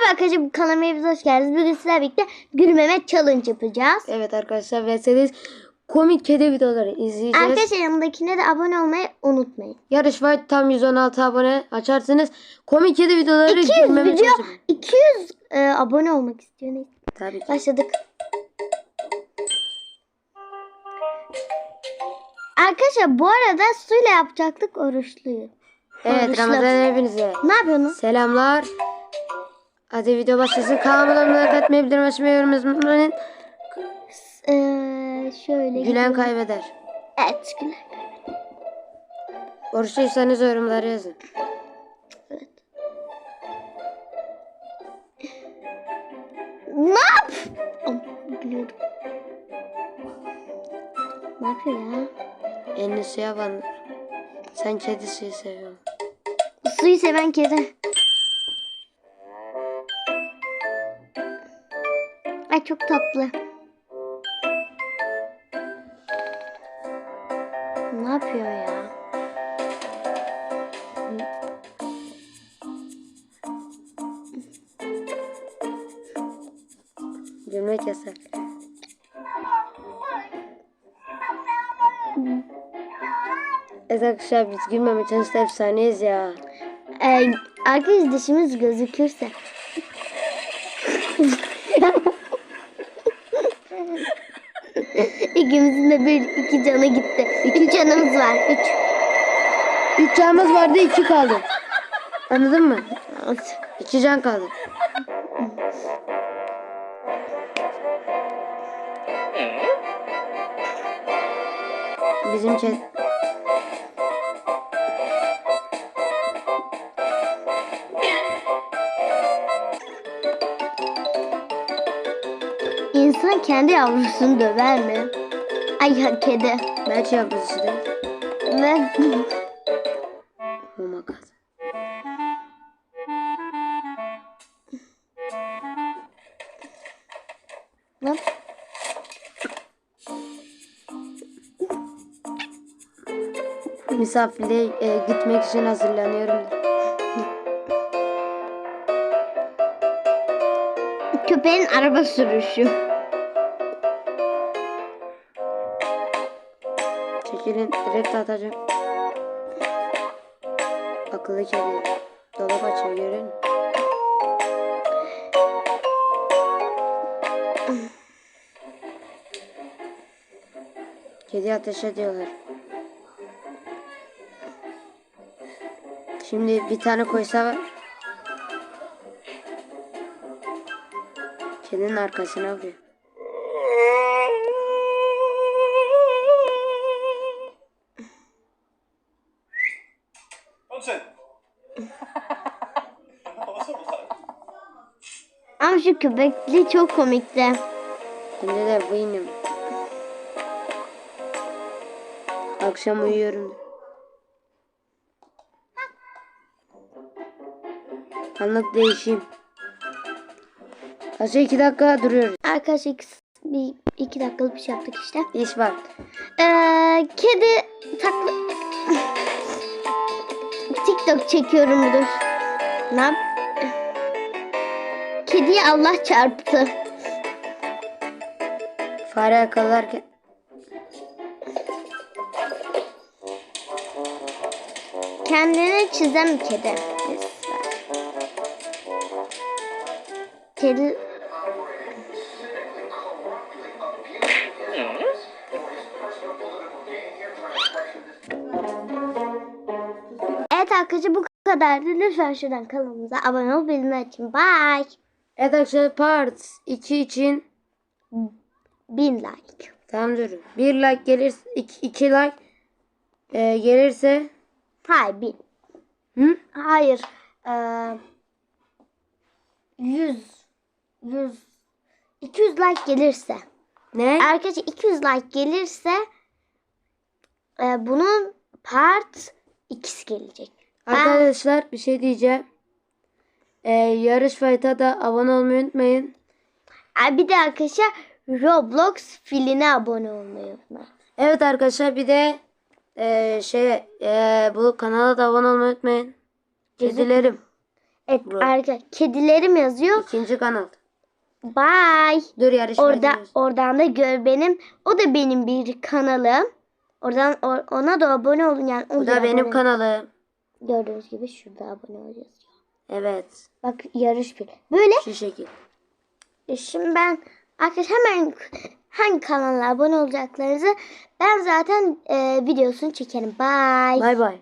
Merhaba arkadaşlar kanalıma hoş geldiniz. Bugün sizlerle birlikte gülmeme challenge yapacağız. Evet arkadaşlar ve siz komik kedi videoları izleyeceğiz. Arkadaşlar yanındakine de abone olmayı unutmayın. Yarış var tam 116 abone açarsınız. Komik kedi videoları 200 gülmeme video, çalışıyorum. 200 e, abone olmak istiyor. Neyse. Tabii ki. Başladık. Arkadaşlar bu arada suyla yapacaktık oruçluyu. Evet. Ramazan hepinize. Ne yapıyorsunuz? Selamlar. Hadi video başlasın. Kanalıma like atmayı, bildirim açmayı, yorum yazmayı. Ee, şöyle Gülen kaybeder. Evet gülen. Oruçluysanız yorumlara yazın. Evet. Ne yap? Biliyordum. Ne yapıyor ya? Elini suya bandır. Sen kedi suyu seviyorsun. Suyu seven kedi. Ay çok tatlı. Ne yapıyor ya? Gülmek yasak. Evet arkadaşlar biz gülmeme çalışta efsaneyiz ya. Ee, arkadaş dişimiz gözükürse. İkimizin de bir iki canı gitti. İki canımız var. Üç. Üç canımız vardı iki kaldı. Anladın mı? İki can kaldı. Bizim kedi... İnsan kendi yavrusunu döver mi? Ay ya kedi. Belki yapmış işte. Ve Oh my god. ne? Misafirliğe e, gitmek için hazırlanıyorum. Köpeğin araba sürüşü. Çekilin direkt atacağım. Akıllı kedi. Dolap açıyor musun? Kedi ateş ediyorlar. Şimdi bir tane koysa var. Kedinin arkasına vuruyor. Ama şu köpekli çok komikti. Şimdi de benim. Akşam uyuyorum. Anlık değişim. Aşağı iki dakika duruyoruz. Arkadaşlar iki, bir, iki dakikalık bir şey yaptık işte. İş var. Ee, kedi takla... TikTok çekiyorum dur. Ne yap? Kediye Allah çarptı. Fare yakalarken. Kendini çizen bir kedi. Kedi... arkadaşlar bu kadardı. Lütfen şuradan kanalımıza abone ol. Bildirim açın. Bye. Evet arkadaşlar part 2 için Bin like. tamam durun. Bir like gelirse iki, iki like e, gelirse Hayır bin. hı? Hayır. Ee, 100 100 200 like gelirse Ne? arkadaşlar 200 like gelirse e, bunun part ikisi gelecek. Arkadaşlar bir şey diyeceğim. Ee, yarış fight'a da abone olmayı unutmayın. Ay, bir de arkadaşlar Roblox filine abone olmayı unutmayın. Evet arkadaşlar bir de e, şey e, bu kanala da abone olmayı unutmayın. Kedilerim. Evet Bu. arka kedilerim yazıyor. İkinci kanal. Bye. Dur yarışma Orada oradan da gör benim. O da benim bir kanalım. Oradan o- ona da abone olun yani. Bu o da benim kanalım. Gördüğünüz gibi şurada abone ol yazıyor. Evet. Bak yarış bir. Böyle Şu şekil. e, şimdi ben arkadaşlar hemen hangi kanala abone olacaklarınızı ben zaten e, videosunu çekerim. Bye. Bay bay.